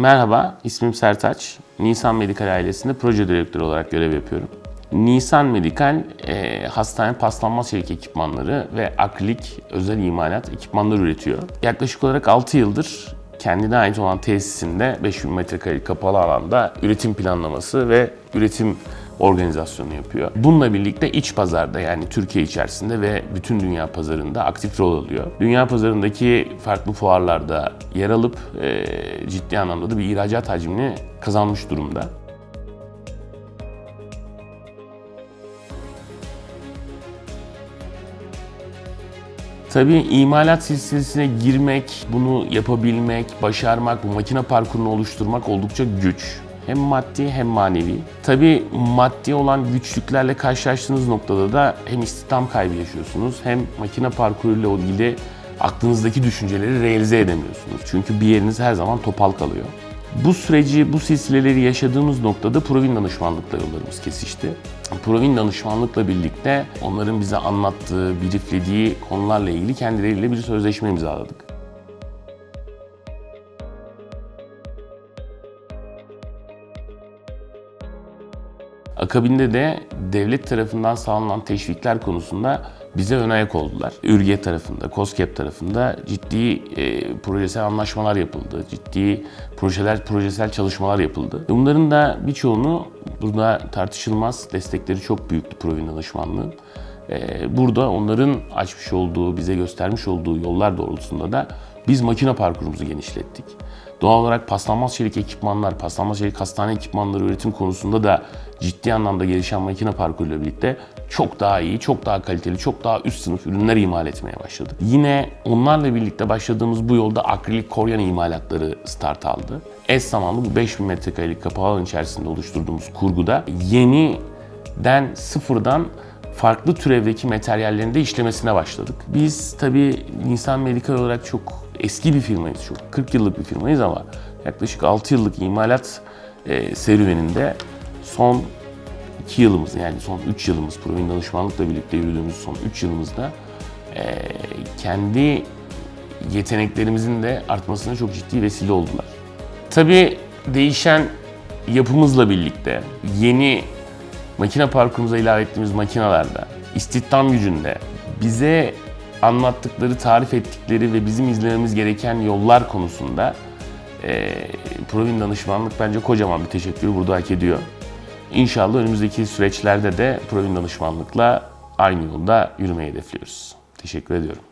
Merhaba, ismim Sertaç. Nisan Medikal ailesinde proje direktörü olarak görev yapıyorum. Nisan Medikal, e, hastane paslanmaz çelik ekipmanları ve akrilik özel imalat ekipmanlar üretiyor. Yaklaşık olarak 6 yıldır kendine ait olan tesisinde 5000 metrekarelik kapalı alanda üretim planlaması ve üretim organizasyonu yapıyor. Bununla birlikte iç pazarda yani Türkiye içerisinde ve bütün dünya pazarında aktif rol alıyor. Dünya pazarındaki farklı fuarlarda yer alıp e, ciddi anlamda da bir ihracat hacmini kazanmış durumda. Tabii imalat silsilesine girmek, bunu yapabilmek, başarmak, bu makine parkurunu oluşturmak oldukça güç. Hem maddi hem manevi. Tabii maddi olan güçlüklerle karşılaştığınız noktada da hem istihdam kaybı yaşıyorsunuz hem makine parkuruyla ilgili aklınızdaki düşünceleri realize edemiyorsunuz. Çünkü bir yeriniz her zaman topal kalıyor. Bu süreci, bu silsileleri yaşadığımız noktada Provin danışmanlıkla yollarımız kesişti. Provin danışmanlıkla birlikte onların bize anlattığı, brieflediği konularla ilgili kendileriyle bir sözleşme imzaladık. Akabinde de devlet tarafından sağlanan teşvikler konusunda bize ön ayak oldular. Ürge tarafında, COSGAP tarafında ciddi e, projesel anlaşmalar yapıldı. Ciddi projeler, projesel çalışmalar yapıldı. Bunların da birçoğunu burada tartışılmaz destekleri çok büyüktü Provin danışmanlığın. E, burada onların açmış olduğu, bize göstermiş olduğu yollar doğrultusunda da biz makine parkurumuzu genişlettik. Doğal olarak paslanmaz çelik ekipmanlar, paslanmaz çelik hastane ekipmanları üretim konusunda da ciddi anlamda gelişen makine parkuruyla birlikte çok daha iyi, çok daha kaliteli, çok daha üst sınıf ürünler imal etmeye başladık. Yine onlarla birlikte başladığımız bu yolda akrilik koryan imalatları start aldı. Eş zamanlı bu 5000 metrekarelik kapalı alan içerisinde oluşturduğumuz kurguda yeniden sıfırdan farklı türevdeki materyallerin de işlemesine başladık. Biz tabii Nisan Medikal olarak çok eski bir firmayız, çok 40 yıllık bir firmayız ama yaklaşık 6 yıllık imalat e, serüveninde son 2 yılımız yani son 3 yılımız Provin danışmanlıkla birlikte yürüdüğümüz son 3 yılımızda e, kendi yeteneklerimizin de artmasına çok ciddi vesile oldular. Tabii değişen yapımızla birlikte yeni makine parkurumuza ilave ettiğimiz makinalarda, istihdam gücünde bize anlattıkları, tarif ettikleri ve bizim izlememiz gereken yollar konusunda e, Provin danışmanlık bence kocaman bir teşekkürü burada hak ediyor. İnşallah önümüzdeki süreçlerde de Provin danışmanlıkla aynı yolda yürümeyi hedefliyoruz. Teşekkür ediyorum.